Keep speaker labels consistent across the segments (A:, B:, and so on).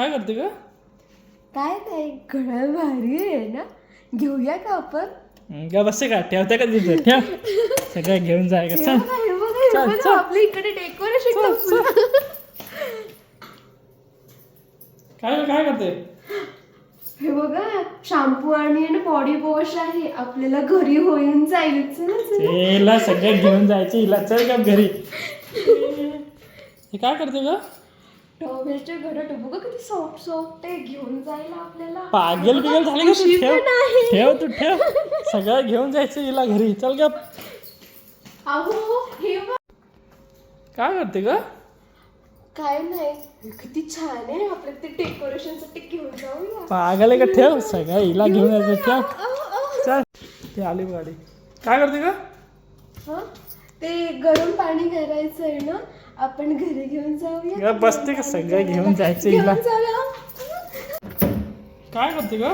A: काय करते का
B: काय नाही घडं भारी आहे ना. घेऊया का आपण?
A: का बसते का? ठेवते का तिथं? ठेव. सगळं घेऊन जाय का
B: हे
A: चल
B: बघा, हे बघा, हे
A: चल,
B: बघा,
A: चल.
B: आपल्या इकडे डेकोरेशन
A: काय काय करते?
B: हे बघा शॅम्पू आणि बॉडी वॉश आहे. आपल्याला घरी होऊन जाईल. चला चला.
A: हिला सगळं घेऊन जायचं हिला चल का घरी. हे काय करते का
B: टॉवेलच्या घरात बघा किती सॉफ्ट सॉफ्ट घेऊन जायला आपल्याला.
A: पागल बिगल झाली का तू? ठेव. ठेव तू ठेव. सगळं घेऊन जायचं हिला घरी. चल का
B: अहो हे बघ.
A: काय करते का
B: काय नाही. किती छान आहे आपल्या ते डेकोरेशनसाठी घेऊन जाऊया.
A: पागल आहे का? ठेव सगळं. हिला घेऊन जायचं. ठेव.
B: अहो, अहो.
A: चल. ते आली गाडी. काय करते
B: हं? ते गरम पाणी करायचं आहे ना आपण घरी घेऊन जाऊया.
A: ग, बसते का सगळं घेऊन जायचं हिला?
B: घेऊन जाऊया.
A: काय करते का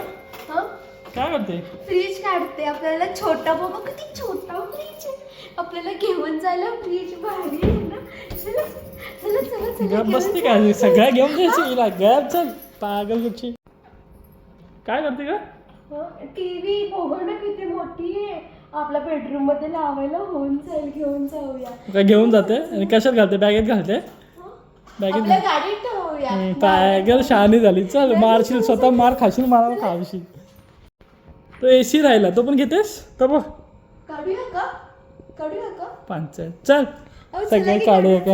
B: हं?
A: काय करते?
B: फ्रीज काढते. आपल्याला छोटा बाबा किती छोटा फ्रीज आहे. आपल्याला घेऊन जायला फ्रीज भारी आहे ना. चला चला चला चला
A: गप बसते का? सगळं घेऊन जायचं हिला. गप चल पागल कुठची काय करते का
B: टीव्ही बघा ना किती मोठी आहे. आपल्या बेडरूममध्ये लावायला होऊन जाईल घेऊन जाऊया.
A: काय घेऊन जाते? आणि कशात घालते? बॅगेत घालते?
B: हं?
A: बॅगेत
B: गाडीत ठेवूया.
A: शहाणी झाली. चल मारशील स्वतः मार खाशील मला खावशील. तो एसी राहिला. तो पण घेतेस? तर बघ.
B: काढूया का? काढूया का?
A: पंचायत चल.
B: अहो, चला
A: सगळं
B: की
A: काढूया. का?